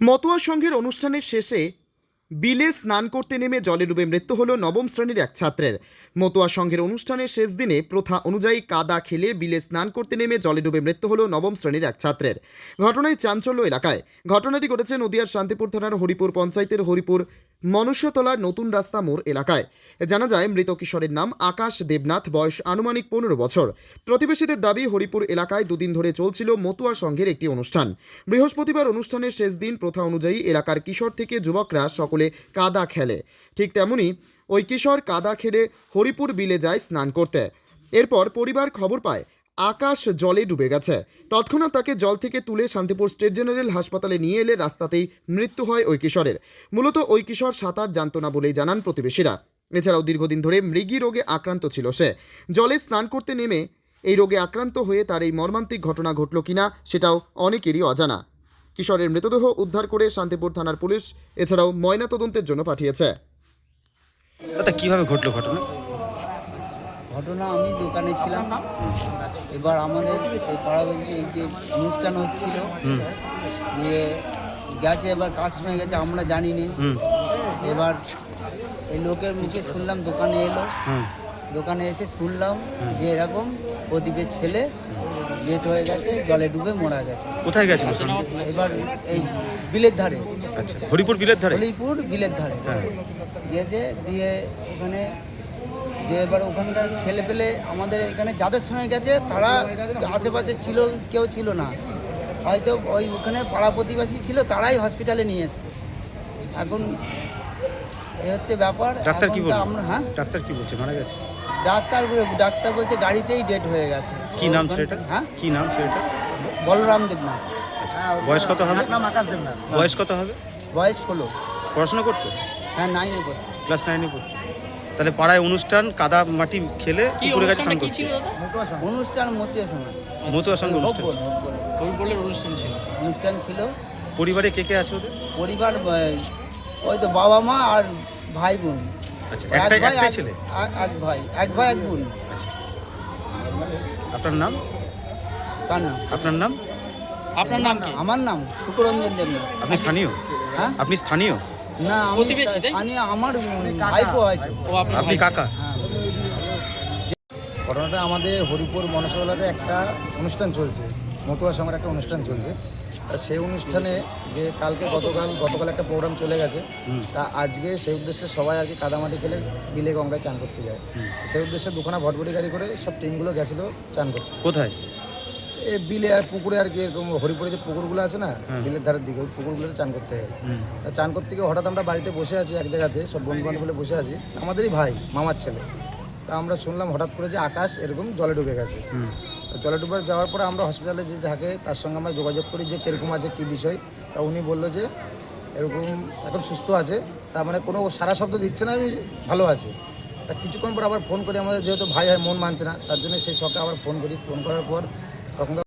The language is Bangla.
মতুয়া সংঘের অনুষ্ঠানের শেষে বিলে স্নান করতে নেমে জলে ডুবে মৃত্যু হল নবম শ্রেণির এক ছাত্রের। মতুয়া সংঘের অনুষ্ঠানের শেষ দিনে প্রথা অনুযায়ী কাদা খেলে বিলে স্নান করতে নেমে জলে ডুবে মৃত্যু হল নবম শ্রেণির এক ছাত্রের। ঘটনায় চাঞ্চল্য এলাকায়। ঘটনাটি ঘটেছে নদিয়ার শান্তিপুর থানার হরিপুর পঞ্চায়েতের হরিপুর মনুষ্যতলার নতুন রাস্তা মোড় এলাকায়। জানা যায়, মৃত কিশোরের নাম আকাশ দেবনাথ, বয়স আনুমানিক পনেরো বছর। প্রতিবেশীদের দাবি, হরিপুর এলাকায় দুদিন ধরে চলছিল মতুয়া সংঘের একটি অনুষ্ঠান। বৃহস্পতিবার অনুষ্ঠানের শেষ দিন প্রথা অনুযায়ী এলাকার কিশোর থেকে যুবকরা সকলে কাদা খেলে। ঠিক তেমনি, ওই কিশোর কাদা খেলে হরিপুর বিলে যায় স্নান করতে। এরপর পরিবার খবর পায় আকাশ জলে ডুবে গেছে। তৎক্ষণাৎ তাকে জল থেকে তুলে শান্তিপুর স্টেট জেনারেল হাসপাতালে নিয়ে এলে রাস্তাতেই মৃত্যু হয় ওই কিশোরের। মূলত ওই কিশোর সাঁতার জানত না বলেই জানান প্রতিবেশীরা। এছাড়াও দীর্ঘদিন ধরে মৃগী রোগে আক্রান্ত ছিল সে। জলে স্নান করতে নেমে এই রোগে আক্রান্ত হয়ে তার এই মর্মান্তিক ঘটনা ঘটল কিনা সেটাও অনেকেরই অজানা। কিশোরের মৃতদেহ উদ্ধার করে শান্তিপুর থানার পুলিশ এছাড়াও ময়নাতদন্তের জন্য পাঠিয়েছে। কীভাবে ঘটলো ঘটনা? ঘটনা আমি দোকানে ছিলাম। এবার আমাদের এই পাড়াবাড়িতে এই যে অনুষ্ঠান হচ্ছিল দিয়ে গেছে এবার কাজ হয়ে গেছে আমরা জানি নি এবার এই লোকের মুখে শুনলাম দোকানে এলো। দোকানে এসে শুনলাম যে এরকম প্রদীপের ছেলে ডেট হয়ে গেছে জলে ডুবে মরা গেছে। কোথায় গেছে? এবার এই বিলের ধারে। আচ্ছা হরিপুর বিলের ধারে? হলিপুর বিলের ধারে। হ্যাঁ। গিয়েছে দিয়ে ওখানে যে এবার ওখানকার ছেলে পেলে আমাদের এখানে যাদের সঙ্গে গেছে তারা আশেপাশে ছিল কেউ ছিল না। হয়তো ওই ওখানে পাড়া প্রতিবেশী ছিল তারাই হসপিটালে নিয়ে এসছে। এখন এ হচ্ছে ব্যাপার। ডাক্তার কি বলল আমরা হ্যাঁ? ডাক্তার কি বলছে? মারা গেছে? ডাক্তার ডাক্তার বলছে গাড়িতেই ডেট হয়ে গেছে। কি নাম ছেলেটা হ্যাঁ? কি নাম ছেলেটা বলরাম দেবনা বয়স কত হবে? নাম আকাশ দেব না বয়স কত হবে? বয়স ষোলো। পড়াশোনা করতো? হ্যাঁ নাইনে পড়তো। ক্লাস নাইনে পড়তো? তাহলে পাড়ায় অনুষ্ঠান কাদা মাটি খেলে কি পুকুরে গেছে অনুষ্ঠানটা স্নান কি ছিল অনুষ্ঠান মতীয় সময় মতুয়া সঙ্গে অনুষ্ঠান। হব্বল, হব্বল। অনুষ্ঠান ছিল। অনুষ্ঠান ছিল। পরিবারে কে কে আছে ওদের? পরিবার ওই তো বাবা মা আর ভাই বোন। আচ্ছা এক ভাই ছেলে? এক- ভাই এক ভাই এক বোন। আপনার নাম? কার নাম? আপনার নাম? আপনার নাম আমার নাম সুকরঞ্জন দেবনা আপনি স্থানীয়? হ্যাঁ? আপনি স্থানীয়? না প্রতিবেশী, তাই? আমি আমার ভাইপো হয়তো। ও আপনি কাকা? ঘটনাটা আমাদের হরিপুর মনসলাতে একটা অনুষ্ঠান চলছে মতুয়া সঙ্গের একটা অনুষ্ঠান চলছে। তা সেই অনুষ্ঠানে যে কালকে গতকাল গতকাল একটা প্রোগ্রাম চলে গেছে। তা আজকে সেই উদ্দেশ্যে সবাই আর কি কাদামাটি খেলে বিলে গঙ্গায় চান করতে যায়। সেই উদ্দেশ্যে দুখানা ভটভটি গাড়ি করে সব টিমগুলো গেছিল চান করতে। কোথায়? বিলে আর পুকুরে আর কি এরকম হরিপুরে যে পুকুরগুলো আছে না বিলের ধারের দিকে ওই পুকুরগুলোতে চান করতে হয়। তা চান করতে গিয়ে হঠাৎ আমরা বাড়িতে বসে আছি এক জায়গাতে সব বন্ধু বান্ধব বসে আছি। আমাদেরই ভাই মামার ছেলে। তা আমরা শুনলাম হঠাৎ করে যে আকাশ এরকম জলে ডুবে গেছে। জলে ডুবে যাওয়ার পরে আমরা হসপিটালে যে যাকে তার সঙ্গে আমরা যোগাযোগ করি যে কীরকম আছে কী বিষয়। তা উনি বলল যে এরকম এখন সুস্থ আছে তার মানে কোনো সারা শব্দ দিচ্ছে না ভালো আছে। তা কিছুক্ষণ পর আবার ফোন করি আমাদের যেহেতু ভাই হয় মন মানছে না তার জন্য সেই শখে আবার ফোন করি। ফোন করার পর 감사합니다.